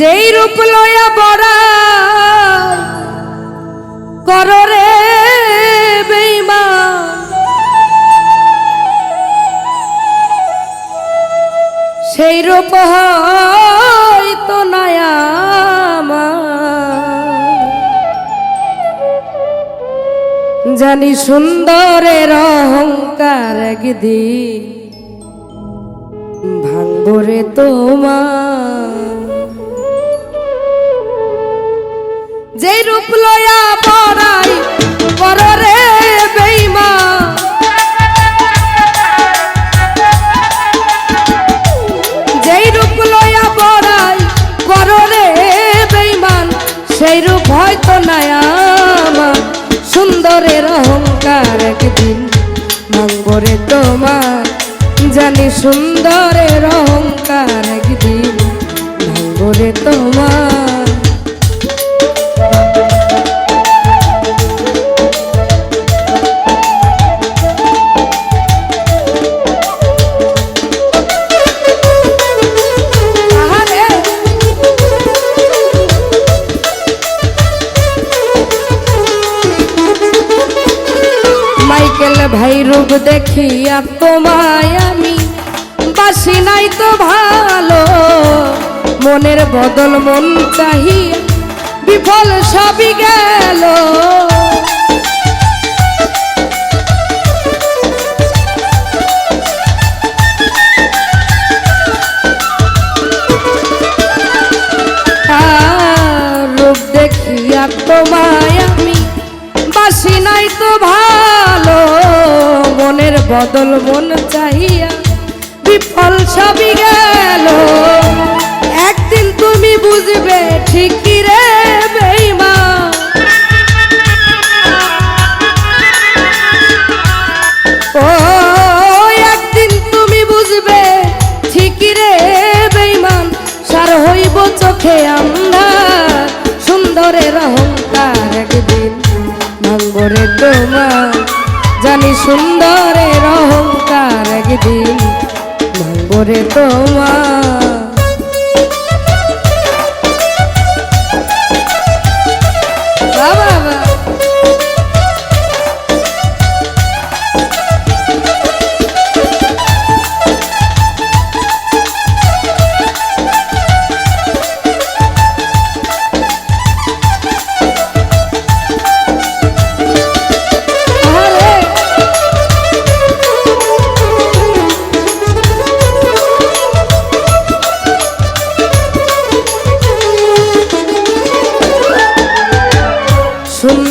যেই রূপ লয়া বড়া কররে বেইমা সেই রূপ হয়তো নায়ামা জানি সুন্দরের অহংকার একদিন ভাঙবরে তোমার। সুন্দরের অহংকার একদিন ভাঙবরে তোমার। জানি সুন্দরের অহংকার একদিন ভাঙবরে তোমার। মাইকেল ভাই রূপ দেখিয়া তোমায় আমি বাসি নাই তো ভালো। মনের বদল মন চাহিয়া বিফল সবই গেল। বদল মন চাহিয়া বিফল সবই গেল। একদিন তুমি বুঝবে ঠিকই রে বেইমা। একদিন তুমি বুঝবে ঠিকই রে সার হইব চোখে আমরা সুন্দরের অহংকার একদিন ভাঙবরে তোমার। জানি সুন্দরের অহংকার একদিন ভাঙবরে তোমার।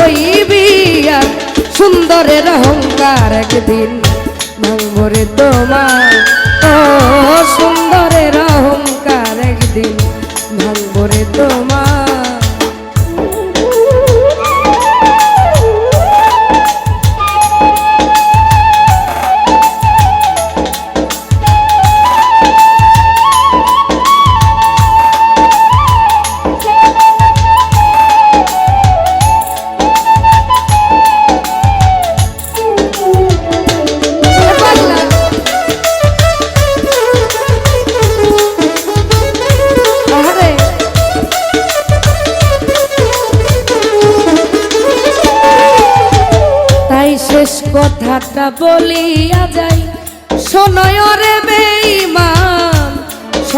হইবি সুন্দরের অহংকার একদিন ভাঙবরে তোমার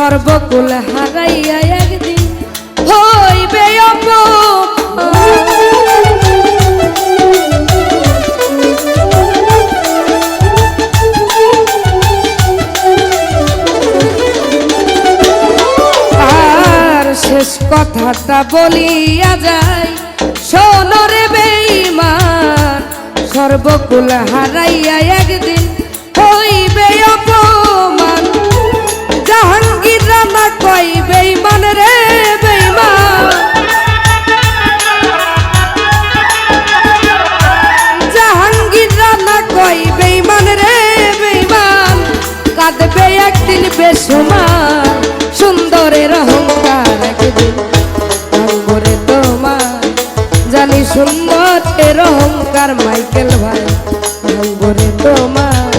সর্বকুল হারাইয়া একদিন হইবে আর শেষ কথাটা বলিয়া যায় সোনরে বেইমান সর্বকুল হারাইয়া একদিন সুন্দরের অহংকার মাইকেল ভাই। অঙ্গরে তোমার।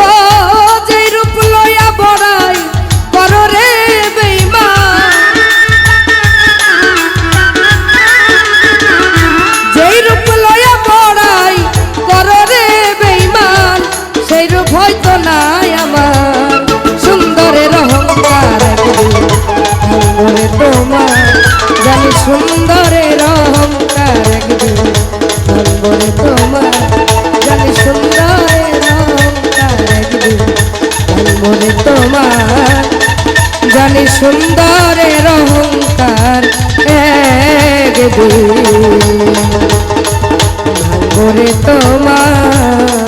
ও যেই রূপ বড়াই করো রে বেঈমান যেই রূপ লয়া পড়াই করো রে বেঈমান সেই রূপ হয়তো নাই আমার। সুন্দরের অহংকার একদিন। তোমার, জানি সুন্দরের জানি সুন্দরের অহংকার একদিন ভাঙবরে তোমার